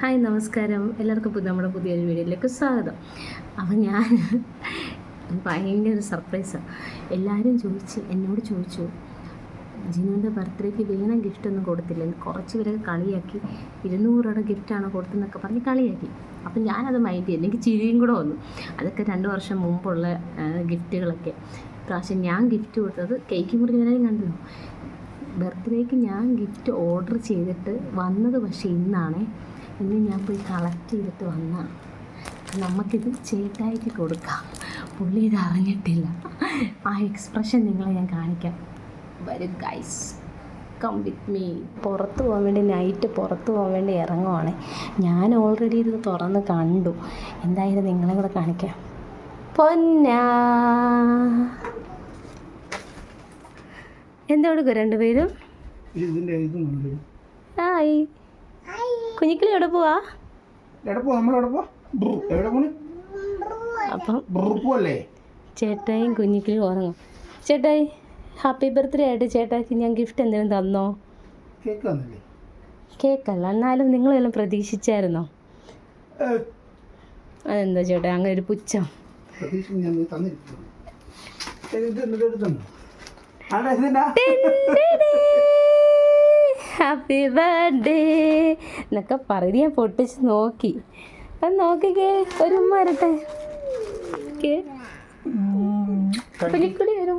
Hi നമസ്കാരം. എല്ലാവർക്കും പുതിയ നമ്മുടെ പുതിയൊരു വീഡിയോയിലേക്ക് സ്വാഗതം. അപ്പം ഞാൻ ഭയങ്കര സർപ്രൈസാണ് എല്ലാവരും ചോദിച്ച് എന്നോട് ചോദിച്ചു ജിനുവിന്റെ ബർത്ത്ഡേക്ക് വേണം ഗിഫ്റ്റൊന്നും കൊടുത്തില്ല കുറച്ച് പേരൊക്കെ കളിയാക്കി. ഇരുന്നൂറ് രൂപയുടെ ഗിഫ്റ്റാണ് കൊടുത്തതെന്നൊക്കെ പറഞ്ഞ് കളിയാക്കി. അപ്പം ഞാനത് മൈൻഡ് ചെയ്തു. എനിക്ക് ചിരിയും കൂടെ വന്നു. അതൊക്കെ രണ്ട് വർഷം മുമ്പുള്ള ഗിഫ്റ്റുകളൊക്കെ പ്രാവശ്യം ഞാൻ ഗിഫ്റ്റ് കൊടുത്തത് കേക്ക് മുറിക്കുന്നതിനും കണ്ടല്ലോ. ബർത്ത്ഡേക്ക് ഞാൻ ഗിഫ്റ്റ് ഓർഡർ ചെയ്തിട്ട് വന്നത് പക്ഷേ ഇന്നാണേ. ഇന്ന് ഞാൻ പോയി കളക്ട് ചെയ്തിട്ട് വന്നതാണ് നമുക്കിത് ചേട്ടായിക്ക് കൊടുക്കാം. പുള്ളി ഇത് അറിഞ്ഞിട്ടില്ല. ആ എക്സ്പ്രഷൻ നിങ്ങളെ ഞാൻ കാണിക്കാം. വരും ഗൈസ് കം വിത്ത് മീ പുറത്ത് പോകാൻ വേണ്ടി നൈറ്റ് പുറത്ത് പോകാൻ വേണ്ടി ഇറങ്ങുവാണ്. ഞാൻ ഓൾറെഡി ഇത് തുറന്ന് കണ്ടു. എന്തായാലും നിങ്ങളെ കൂടെ കാണിക്കാം. പൊന്നാ. എന്താ കൊടുക്കുക രണ്ടുപേരും? ഹായ് കുഞ്ഞിക്കിളി എവിടെ പോവാ? എവിടെ പോ നമ്മളെവിടെ പോ ബ്രൂ. എവിടെ പോണ്? അപ്പം ബ്രൂപ്പല്ലേ ചേട്ടായും കുഞ്ഞിക്കിളി ഉറങ്ങും. ചേട്ടായി ഹാപ്പി ബർത്ത്ഡേ ആയിട്ട് ചേട്ടായിക്ക് ഞാൻ ഗിഫ്റ്റ് എന്തെങ്കിലും തന്നോ? കേക്കല്ല എന്നാലും നിങ്ങളെല്ലാം പ്രതീക്ഷിച്ചായിരുന്നോ? അതെന്താ ചേട്ടാ അങ്ങനെ ഒരു പുച്ഛം. പ്രതീക്ഷ ഹാപ്പി ബർത്ത്ഡേ എന്നൊക്കെ പറഞ്ഞ് ഞാൻ പൊട്ടിച്ച് നോക്കി. അത് നോക്കിക്കേ ഒരു ഉമ്മ വരട്ടെ. കുഞ്ഞിക്കുളി ഒരു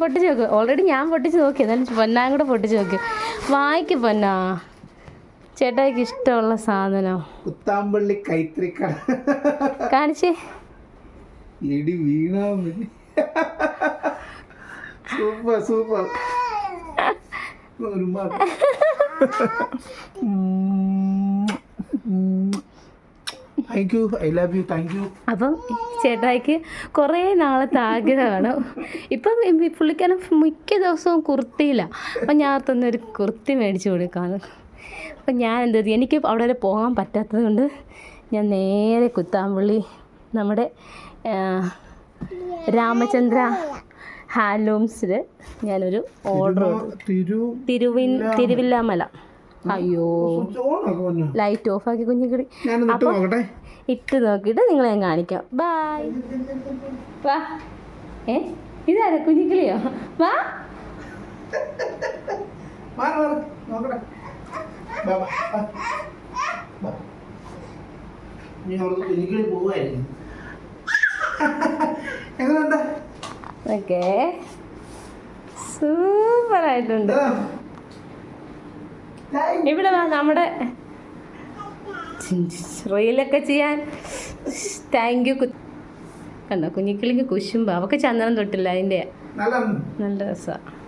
പൊട്ടിച്ച് നോക്ക്. ഓൾറെഡി ഞാൻ പൊട്ടിച്ച് നോക്കി. എന്നാലും പൊന്നാൻ കൂടെ പൊട്ടിച്ച് നോക്കി. വായിക്ക് പൊന്നാ. ചേട്ടായിക്ക് ഇഷ്ടമുള്ള സാധനം? കുത്താമ്പള്ളി കൈത്തിരിക്കട കാണിച്ചേ. എടി Veena super super. Thank you I love you thank you അപ്പം ചേട്ടായിക്ക് കുറേ നാളത്തെ ആഗ്രഹമാണ്. ഇപ്പം പുള്ളിക്കാരൻ മിക്ക ദിവസവും കുർത്തിയില്ല അപ്പം ഞാൻ തന്നെ ഒരു കുർത്തി മേടിച്ചു കൊടുക്കാമെന്ന് അപ്പം ഞാൻ എന്ത് എനിക്ക് അവിടെ വരെ പോകാൻ പറ്റാത്തത് കൊണ്ട് ഞാൻ നേരെ കുത്താമ്പള്ളി നമ്മുടെ രാമചന്ദ്ര ഹാൻഡ്ലൂംസിൽ ഞാനൊരു ഓർഡർ തിരു തിരുവിൻ തിരുവില്ലാമല. അയ്യോ. ലൈറ്റ് ഓഫ് ആക്കി കുഞ്ഞു കിടി നോക്കട്ടെ. ഇട്ട് നോക്കിയിട്ട് നിങ്ങളെ ഞാൻ കാണിക്കാം. ബായ് വാ. ഏ? ഇതാരാ കുഞ്ഞിക്കിളിയോ വാ. നോക്കട്ടെ. കുഞ്ഞിക്കിളി പോവായിരുന്നു എങ്ങനെയുണ്ട്? ഓക്കെ. സൂപ്പറായിട്ടുണ്ട്. ഇവിടെ വാ നമ്മുടെ റീലൊക്കെ ചെയ്യാൻ. താങ്ക് യു കണ്ടോ കുഞ്ഞിക്കിളിക്ക് കുശുമ്പ. അവക്ക് ചന്ദനം തൊട്ടില്ല അതിന്റെ നല്ല നല്ല രസമാണ്